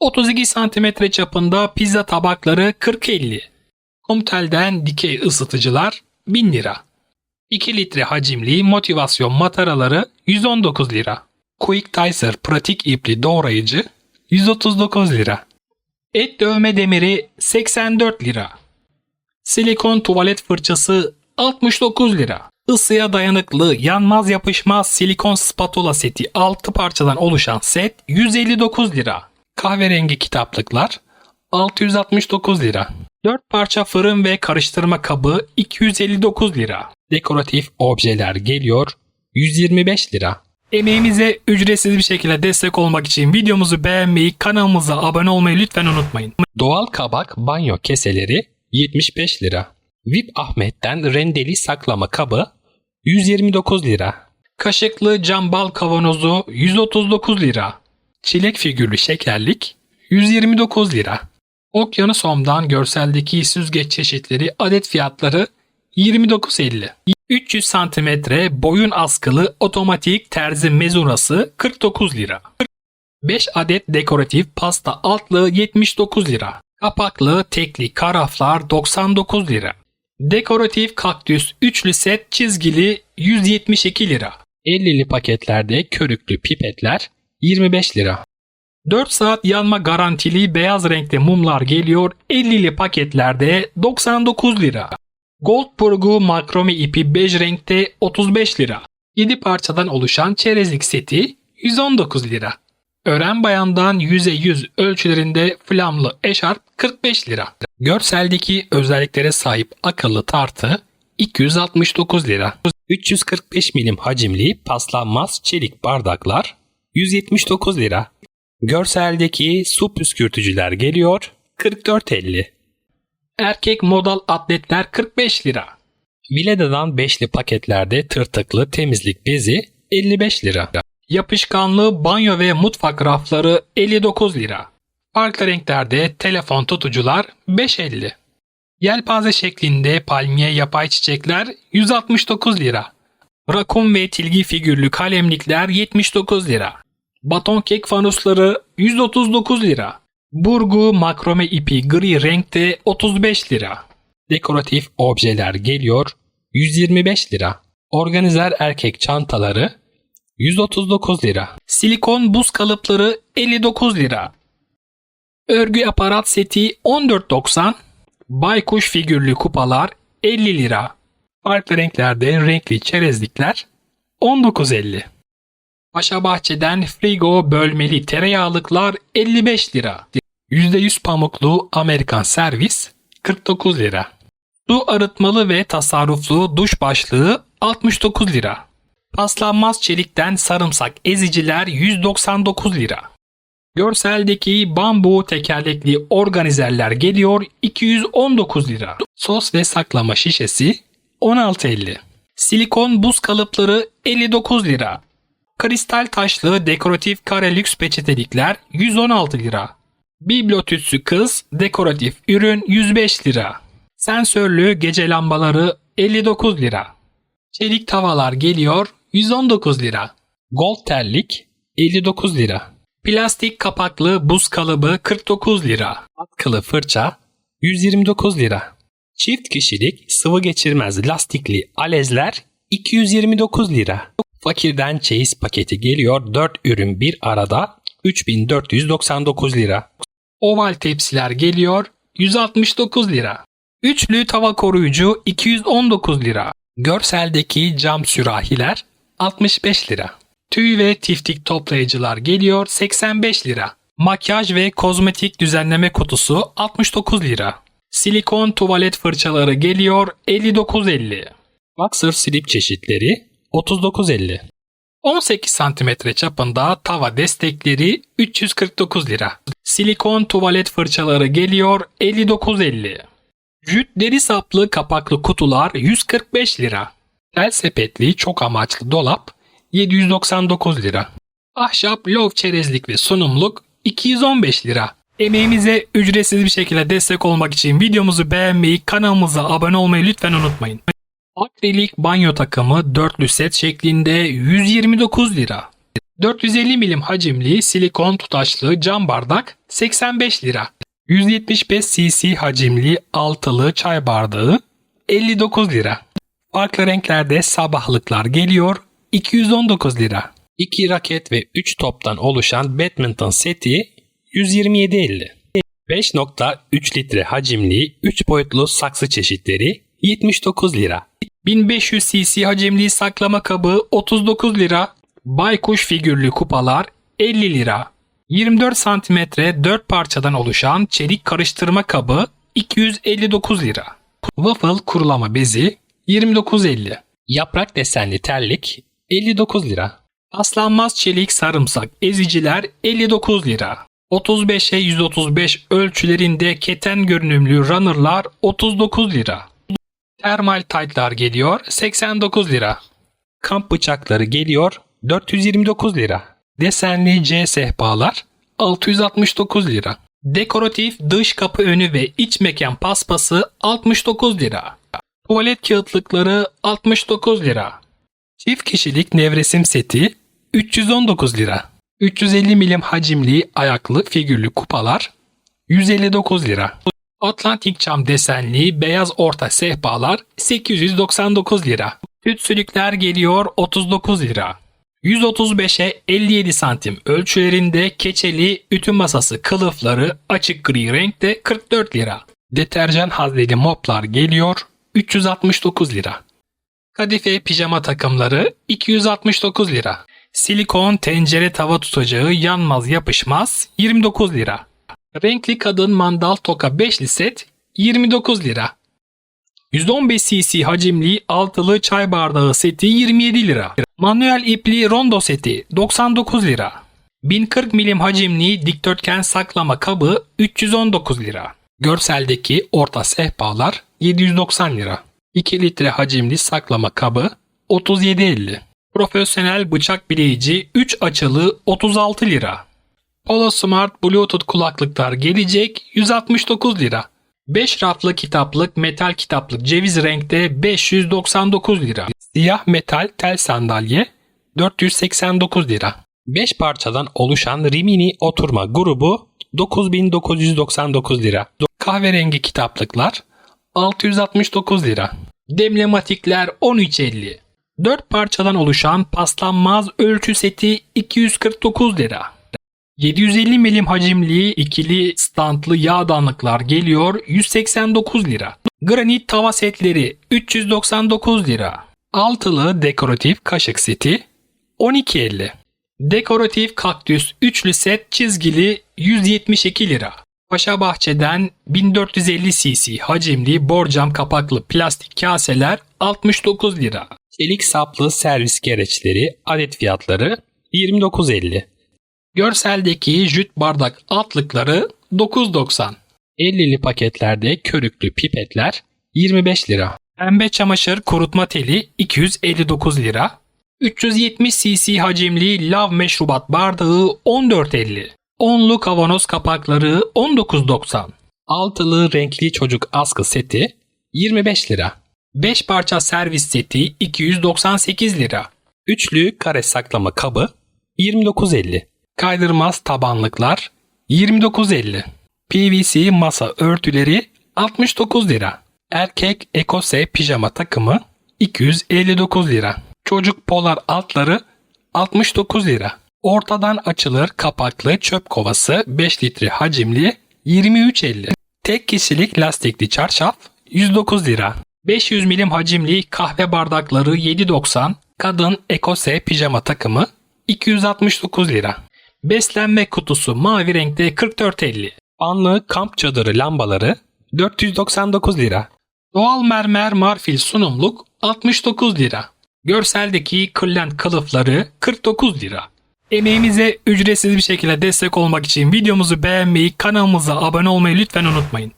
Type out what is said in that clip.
32 cm çapında pizza tabakları 40-50. Comtel'den dikey ısıtıcılar 1000 lira. 2 litre hacimli motivasyon mataraları 119 lira. Quick Dicer pratik ipli doğrayıcı 139 lira. Et dövme demiri 84 lira. Silikon tuvalet fırçası 69 lira. Isıya dayanıklı, yanmaz yapışmaz silikon spatula seti 6 parçadan oluşan set 159 lira. Kahverengi kitaplıklar 669 lira. 4 parça fırın ve karıştırma kabı 259 lira. Dekoratif objeler geliyor 125 lira. Emeğimize ücretsiz bir şekilde destek olmak için videomuzu beğenmeyi, kanalımıza abone olmayı lütfen unutmayın. Doğal kabak banyo keseleri 75 lira. VIP Ahmet'ten rendeli saklama kabı 129 lira. Kaşıklı cam bal kavanozu 139 lira. Çilek figürlü şekerlik 129 lira. Okyanus Home'dan görseldeki süzgeç çeşitleri adet fiyatları 29.50. 300 cm boyun askılı otomatik terzi mezurası 49 lira. 5 adet dekoratif pasta altlığı 79 lira. Kapaklı tekli karaflar 99 lira. Dekoratif kaktüs üçlü set çizgili 172 lira. 50'li paketlerde körüklü pipetler 25 lira. 4 saat yanma garantili beyaz renkte mumlar geliyor 50'li paketlerde 99 lira. Gold burgu makrome ipi bej renkte 35 lira. 7 parçadan oluşan çerezlik seti 119 lira. Ören bayandan 100'e 100 ölçülerinde flamlı eşarp 45 lira. Görseldeki özelliklere sahip akıllı tartı 269 lira. 345 milim hacimli paslanmaz çelik bardaklar 179 lira. Görseldeki su püskürtücüler geliyor 44.50. Erkek modal atletler 45 lira. Vileda'dan beşli paketlerde tırtıklı temizlik bezi 55 lira. Yapışkanlı banyo ve mutfak rafları 59 lira. Farklı renklerde telefon tutucular 5.50. Yelpaze şeklinde palmiye yapay çiçekler 169 lira. Rakun ve tilgi figürlü kalemlikler 79 lira. Baton kek fanusları 139 lira. Burgu makrome ipi gri renkte 35 lira. Dekoratif objeler geliyor 125 lira. Organizer erkek çantaları 139 lira. Silikon buz kalıpları 59 lira. Örgü aparat seti 14.90. Baykuş figürlü kupalar 50 lira. Farklı renklerde renkli çerezlikler 19.50. Paşa frigo bölmeli tereyağlıklar 55 lira. %100 pamuklu Amerikan servis 49 lira. Su arıtmalı ve tasarruflu duş başlığı 69 lira. Paslanmaz çelikten sarımsak eziciler 199 lira. Görseldeki bambu tekerlekli organizerler geliyor 219 lira. Sos ve saklama şişesi 16.50. Silikon buz kalıpları 59 lira. Kristal taşlı dekoratif kare lüks peçetelikler 116 lira. Bibliotütsü kız dekoratif ürün 105 lira. Sensörlü gece lambaları 59 lira. Çelik tavalar geliyor 119 lira. Gold terlik 59 lira. Plastik kapaklı buz kalıbı 49 lira. Atkılı fırça 129 lira. Çift kişilik sıvı geçirmez lastikli alezler 229 lira. Fakirden çeyiz paketi geliyor 4 ürün bir arada 3499 lira. Oval tepsiler geliyor 169 lira. Üçlü tava koruyucu 219 lira. Görseldeki cam sürahiler 65 lira. Tüy ve tiftik toplayıcılar geliyor 85 lira. Makyaj ve kozmetik düzenleme kutusu 69 lira. Silikon tuvalet fırçaları geliyor 59.50. Boxer slip çeşitleri 39.50. 18 cm çapında tava destekleri 349 lira. Silikon tuvalet fırçaları geliyor 59.50. Jüt deri saplı kapaklı kutular 145 lira. Tel sepetli çok amaçlı dolap 799 lira. Ahşap lov çerezlik ve sunumluk 215 lira. Emeğimize ücretsiz bir şekilde destek olmak için videomuzu beğenmeyi, kanalımıza abone olmayı lütfen unutmayın. Akrilik banyo takımı dörtlü set şeklinde 129 lira. 450 milim hacimli silikon tutaşlı cam bardak 85 lira. 175 cc hacimli altılı çay bardağı 59 lira. Farklı renklerde sabahlıklar geliyor 219 lira. 2 raket ve 3 toptan oluşan badminton seti 127.50. 5.3 litre hacimli 3 boyutlu saksı çeşitleri 79 lira. 1500 cc hacimli saklama kabı 39 lira. Baykuş figürlü kupalar 50 lira. 24 santimetre 4 parçadan oluşan çelik karıştırma kabı 259 lira. Waffle kurulama bezi 29.50. Yaprak desenli terlik 59 lira. Paslanmaz çelik sarımsak eziciler 59 lira. 35'e 135 ölçülerinde keten görünümlü runner'lar 39 lira. Termal taytlar geliyor 89 lira. Kamp bıçakları geliyor 429 lira. Desenli C sehpalar 669 lira. Dekoratif dış kapı önü ve iç mekan paspası 69 lira. Tuvalet kağıtlıkları 69 lira. Çift kişilik nevresim seti 319 lira. 350 milim hacimli ayaklı figürlü kupalar 159 lira. Atlantik cam desenli beyaz orta sehpalar 899 lira. Tütsülükler geliyor 39 lira. 135'e 57 santim ölçülerinde keçeli ütü masası kılıfları açık gri renkte 44 lira. Deterjan hazneli moplar geliyor 369 lira. Kadife pijama takımları 269 lira. Silikon tencere tava tutacağı yanmaz yapışmaz 29 lira. Renkli kadın mandal toka 5'li set 29 lira. 115 cc hacimli altılı çay bardağı seti 27 lira. Manuel ipli rondo seti 99 lira. 1040 milim hacimli dikdörtgen saklama kabı 319 lira. Görseldeki orta sehpalar 790 lira. 2 litre hacimli saklama kabı 37.50. Profesyonel bıçak bileyici 3 açılı 36 lira. Polo Smart Bluetooth kulaklıklar gelecek 169 lira. 5 raflı kitaplık metal kitaplık ceviz renkte 599 lira. Siyah metal tel sandalye 489 lira. 5 parçadan oluşan Rimini oturma grubu 9999 lira. Kahverengi kitaplıklar 669 lira. Demlematikler 13.50. 4 parçadan oluşan paslanmaz ölçü seti 249 lira. 750 milim hacimli ikili standlı yağdanlıklar geliyor 189 lira. Granit tava setleri 399 lira. Altılı dekoratif kaşık seti 12.50. Dekoratif kaktüs üçlü set çizgili 172 lira. Paşa Bahçe'den 1450 cc hacimli borcam kapaklı plastik kaseler 69 lira. Çelik saplı servis gereçleri adet fiyatları 29.50. Görseldeki jüt bardak altlıkları 9.90. 50'li paketlerde körüklü pipetler 25 lira. Pembe çamaşır kurutma teli 259 lira. 370 cc hacimli lav meşrubat bardağı 14.50. Onlu kavanoz kapakları 19.90. Altılı renkli çocuk askı seti 25 lira. 5 parça servis seti 298 lira. Üçlü kare saklama kabı 29.50. Kaydırmaz tabanlıklar 29.50. PVC masa örtüleri 69 lira. Erkek ekose pijama takımı 259 lira. Çocuk polar altları 69 lira. Ortadan açılır kapaklı çöp kovası 5 litre hacimli 23.50. Tek kişilik lastikli çarşaf 109 lira. 500 milim hacimli kahve bardakları 7.90. Kadın ekose pijama takımı 269 lira. Beslenme kutusu mavi renkte 44.50. Anlı kamp çadırı lambaları 499 lira. Doğal mermer marfil sunumluk 69 lira. Görseldeki kırlent kılıfları 49 lira. Emeğimize ücretsiz bir şekilde destek olmak için videomuzu beğenmeyi, kanalımıza abone olmayı lütfen unutmayın.